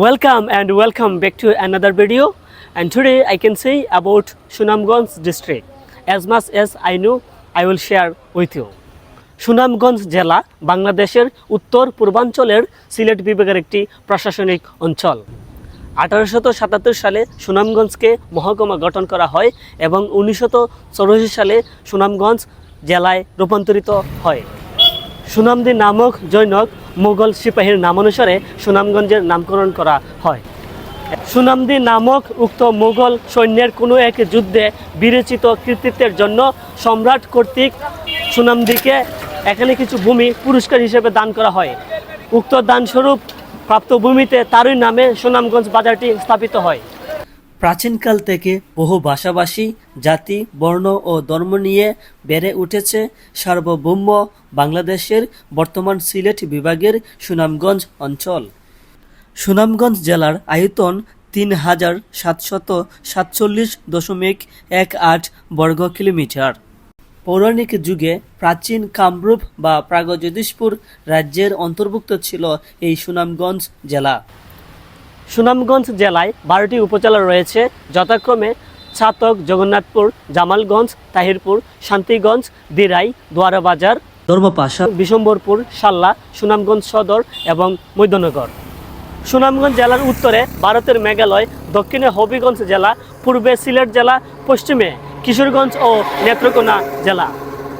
Welcome and welcome back to another video. And today I can say about Sunamganj district. As much as I know, I will share with you. Sunamganj জেলা বাংলাদেশের উত্তর পূর্বাঞ্চলের সিলেট বিভাগের একটি প্রশাসনিক অঞ্চল আঠারোশত সাতাত্তর সালে সুনামগঞ্জকে মহকুমা গঠন করা হয় এবং উনিশশত চৌরাশি সালে সুনামগঞ্জ জেলায় রূপান্তরিত হয় সুনামদি নামক জৈনক মোগল সিপাহীর নামানুসারে সুনামগঞ্জের নামকরণ করা হয়। সুনামদি নামক উক্ত মোগল সৈন্যের কোনো এক যুদ্ধে বিরচিত কৃতিত্বের জন্য সম্রাট কর্তৃক সুনামদিকে এখানে কিছু ভূমি পুরস্কার হিসেবে দান করা হয়। উক্ত দানস্বরূপ প্রাপ্ত ভূমিতে তারই নামে সুনামগঞ্জ বাজারটি স্থাপিত হয়। প্রাচীনকাল থেকে বহু ভাষাভাষী, জাতি, বর্ণ ও ধর্ম নিয়ে বেড়ে উঠেছে সার্বভৌম বাংলাদেশের বর্তমান সিলেট বিভাগের সুনামগঞ্জ অঞ্চল। সুনামগঞ্জ জেলার আয়তন তিন হাজার সাতশত সাতচল্লিশ দশমিক এক আট বর্গ কিলোমিটার। পৌরাণিক যুগে প্রাচীন কামরূপ বা প্রাগজ্যোতিষপুর রাজ্যের অন্তর্ভুক্ত ছিল এই সুনামগঞ্জ জেলা। সুনামগঞ্জ জেলায় বারোটি উপজেলা রয়েছে। যথাক্রমে ছাতক, জগন্নাথপুর, জামালগঞ্জ, তাহিরপুর, শান্তিগঞ্জ, দিরাই, দোয়ারাবাজার, ধর্মপাশা, বিশম্বরপুর সাল্লা সুনামগঞ্জ সদর এবং মৈদনগর। সুনামগঞ্জ জেলার উত্তরে ভারতের মেঘালয়, দক্ষিণে হবিগঞ্জ জেলা, পূর্বে সিলেট জেলা, পশ্চিমে কিশোরগঞ্জ ও নেত্রকোনা জেলা।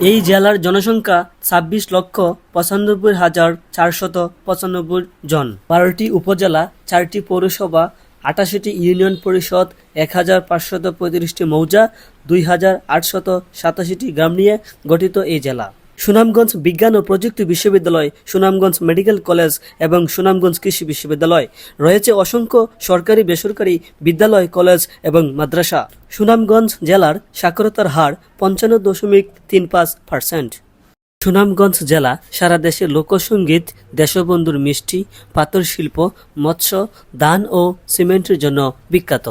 এই জেলার জনসংখ্যা ছাব্বিশ লক্ষ পঁচানব্বই হাজার চারশত পঁচানব্বই জন। বারোটি উপজেলা, চারটি পৌরসভা, আটাশিটি ইউনিয়ন পরিষদ, এক হাজার পাঁচশত পঁয়ত্রিশটি মৌজা, দুই হাজার আটশত সাতাশিটি গ্রাম নিয়ে গঠিত এই জেলা। সুনামগঞ্জ বিজ্ঞান ও প্রযুক্তি বিশ্ববিদ্যালয়, সুনামগঞ্জ মেডিকেল কলেজ এবং সুনামগঞ্জ কৃষি বিশ্ববিদ্যালয়। রয়েছে অসংখ্য সরকারি বেসরকারি বিদ্যালয়, কলেজ এবং মাদ্রাসা। সুনামগঞ্জ জেলার সাক্ষরতার হার পঞ্চান্ন দশমিক তিন পাঁচ পার্সেন্ট। সুনামগঞ্জ জেলা সারা দেশে লোকসঙ্গীত দেশবন্ধুর মিষ্টি পাথর শিল্প মৎস্য দান ও সিমেন্টের জন্য বিখ্যাত।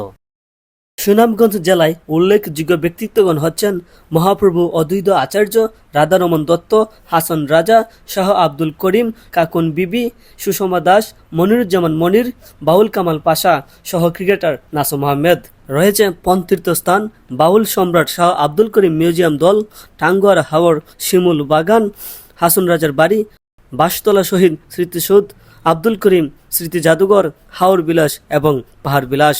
সুনামগঞ্জ জেলায় উল্লেখযোগ্য ব্যক্তিত্বগণ হচ্ছেন মহাপ্রভু অদ্বৈত আচার্য রাধারমন দত্ত, হাসান রাজা, শাহ আব্দুল করিম, কাকুন বিবি, সুষমা দাস, মনিরুজ্জামান মনির, বাউল কামাল পাশা সহ ক্রিকেটার নাসুম আহমেদ রয়েছে পন্তীর্থস্থান বাউল সম্রাট শাহ আব্দুল করিম মিউজিয়াম দল, টাঙ্গুয়ার হাওর শিমুল বাগান, হাসন রাজার বাড়ি বাসতলা শহীদ স্মৃতিসৌধ, আব্দুল করিম স্মৃতি জাদুঘর, হাওর বিলাস এবং পাহাড় বিলাস।